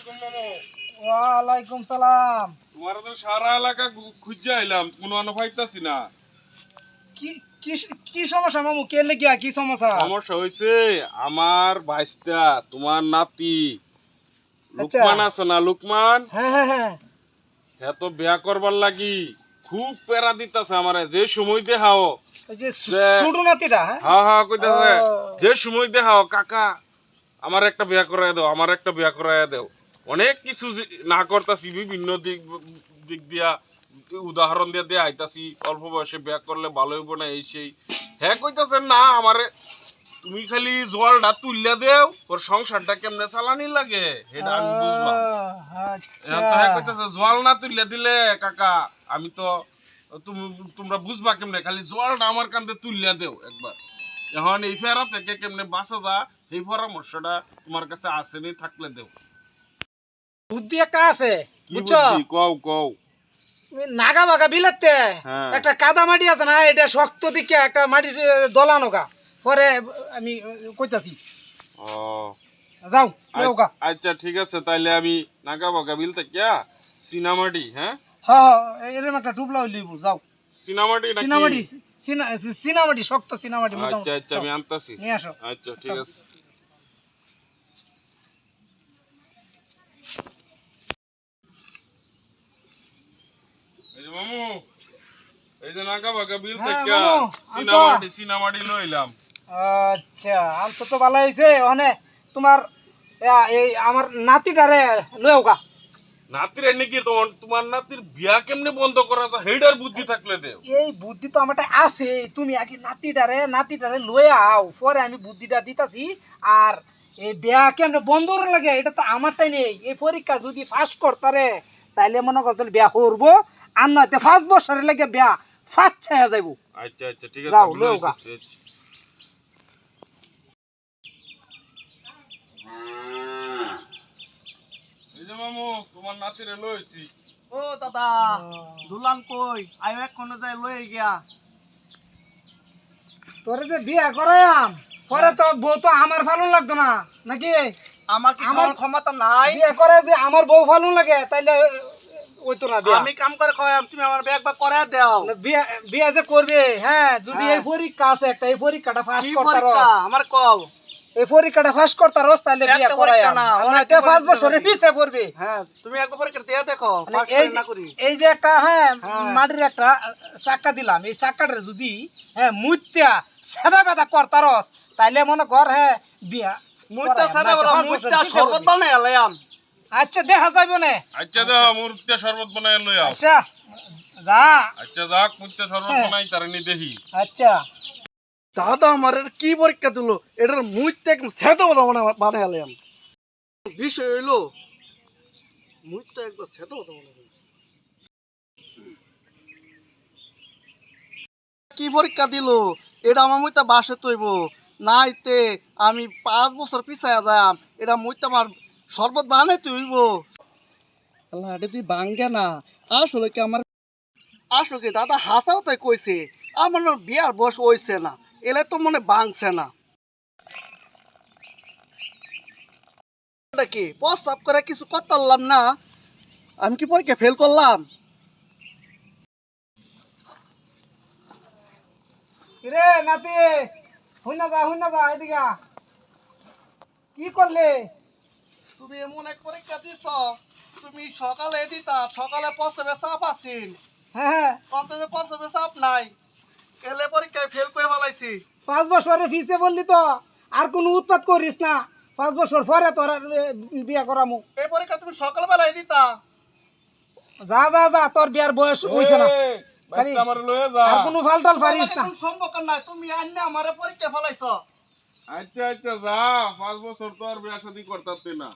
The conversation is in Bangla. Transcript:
আলাইকুম মামু। ওয়ালাইকুম সালাম। তোমার তো সারা এলাকা খুঁজে আইলাম কোনো আনো পাইতাছি না। কি কি কি সমস্যা মামু? কে লেগিয়া কি সমস্যা? সমস্যা হয়েছে আমার তোমার নাতি। আচ্ছা। লুকমান আছে না লুকমান? হ্যাঁ হ্যাঁ হ্যাঁ। হ্যাঁ তো বিয়া করবার লাগি খুব প্যারা দিতাছে আমারে যে সময় দেখাও। যে ছোট নাতিটা হ্যাঁ? হা হা কইতাছে। যে সময় দেখাও কাকা আমার একটা বিয়া করায় দাও আমার একটা বিয়া করায় দাও। অনেক কিছু না করতাছি বিভিন্ন দিক দিক দিয়া উদাহরণ দিয়ে দিয়ে আইতাছি অল্প বয়সে বিয়া করলে ভালো হইব না এই সেই। হ্যাঁ কইতাছে না আমারে তুমি খালি জলটা তুললে দেও ওর সংসারটা কেমনে চালানি লাগে? সেটা আমি আহ, আচ্ছা। এখন হ্যাঁ কইতাছে জল না তুললে দিলে কাকা আমি তো তুমি তোমরা বুঝবা কেমনে খালি জলটা আমার কান্দে তুললে দেও একবার। এখন এই ফেরা থেকে কেমনে বাঁচা যা এই পরামর্শটা তোমার কাছে আসেনি থাকলে দেও। বুদ্ধি একটা আছে বুঝছ? কও কও। নাগা বাগা বিলাতে হ্যাঁ। একটা কাদা মাটি আছে না এটা শক্ত দিকে একটা মাটির দলানো গা। পরে আমি কইতাছি। ও। যাও আচ্ছা ঠিক আছে তাইলে আমি নাগা বাগা বিল থেকে সিনামাটি হ্যাঁ? হ্যাঁ হ্যাঁ এরকম একটা টুপলা লইবো যাও। সিনামাটি নাকি? সিনামাটি সিনামাটি শক্ত সিনামাটি আচ্ছা আচ্ছা আমি আনতাছি। নিয়ে আসো। আচ্ছা ঠিক আছে এই যে মামু এই যে নাকা বাগা বিল হ্যাঁ, থেকে মামু, আনছো? সিনামাটি সিনামাটি লইলাম। আচ্ছা তো ভালো হয়েছে অনে তোমার এই আমার নাতিটারে লয়েও নাতির এনে তোমার তোমার নাতির বিয়া কেমনে বন্ধ করা যায়? হেডার বুদ্ধি থাকলে দেও। এই বুদ্ধি তো আমারটা আছে তুমি আগে নাতিটারে নাতিটারে লয়ে আও পরে আমি বুদ্ধিটা দিতাছি আর এই বিয়া কেমনে বন্ধ লাগে এটা তো আমারটাই নেই। এই পরীক্ষা যদি পাস করতারে তাইলে মনে করতে বিয়া করব আর নয়তো পাঁচ বছরের লাগে বিয়া। ছায়া যাইবো। আচ্ছা আচ্ছা ঠিক আছে যাও, আচ্ছা। এই যে মামু তোমার নাতিরে লইছি। ও দাদা দুলান কই? আয়ো এখনও যাই লয়ে গিয়া। তোরে যে বিয়া করায়াম পরে তো বউ তো আমার ভালো লাগতো না নাকি? আমার ক্ষমতা নাই। বিয়া করে যে আমার বউ ভালো লাগে তাইলে ওই তো না আমি কাম করে কয়াম তুমি আমার ব্যাগ বা করে দাও। না, বিয়া বিয়া যে করবে হ্যাঁ যদি হ্যাঁ। এই পরীক্ষা আছে একটা এই পরীক্ষাটা পাস কি করতার পরীক্ষা? আমার কও। এই পরীক্ষাটা পাস করতার তাহলে বিয়া না, পাঁচ বছরে পিছে পড়বে। হ্যাঁ তুমি একবার পরীক্ষা দিয়ে দেখো মানে এই এই যে একটা হ্যাঁ হ্যাঁ। মাটির একটা চাক্কা দিলাম। এই চাক্কাটা যদি হ্যাঁ মুত্যা সেদা বেদা করতারস তাইলে মনে কর হ্যাঁ বিয়া মুইতা সাদা পিছে শরবত বানাই আচ্ছা দেখা যাইব না। আচ্ছা দাও মুরতে শরবত বানাই লই আও। আচ্ছা যা। আচ্ছা যাক মুরতে শরবত হ্যাঁ। বানাই তার নি দেখি আচ্ছা। দাদা আমার কি পরীক্ষা দিল? এটার মুইতে একদম সেদা বলা বানাই আলাম বিষয় হইল মুইতে একবার সেদা বলা বানাই কি পরীক্ষা দিল? এটা আমার মুইতা বাসে তৈব। নাইতে আমি পাঁচ বছর পিছায়া যাম। এটা মুইতা আমার শরবত বানাই তৈব আল্লাহ, এটা তুই বাঙ্গে না। আসলে কি আমার আসলে কি দাদা হাসাও তাই কইছে, আমার বিয়ার বয়স হইছে না, এলে তো মনে বাংছে না। কি, প্রস্তাব করে কিছু করতাম না, আমি কি পরীক্ষা ফেল করলাম? রে নাতি হুইনা যা হুইনা যা, এদিকে কি করলে? তুমি এমন এক পরীক্ষা দিছ তুমি সকালে দিতা সকালে প্রসবে চাপ আছিন হ্যাঁ। অন্তত প্রসবে চাপ নাই। এলে পরীক্ষায় ফেল করে ফেলাইছি। পাঁচ বছরের ফিসে বললি তো আর কোনো উৎপাত করিস না। পাঁচ বছর পরে তোর আর, বিয়া করামু। এই পরীক্ষা তুমি সকালবেলায় দিতা। যা যা যা তোর বিয়ার বয়স হইছে না। আর কোনো ফালটাল পারিস না। তুমি আন্না আমারে পরীক্ষা ফেলাইছ। আচ্ছা আচ্ছা যা পাঁচ বছর তো আর বিয়া শাদি করতাতে না।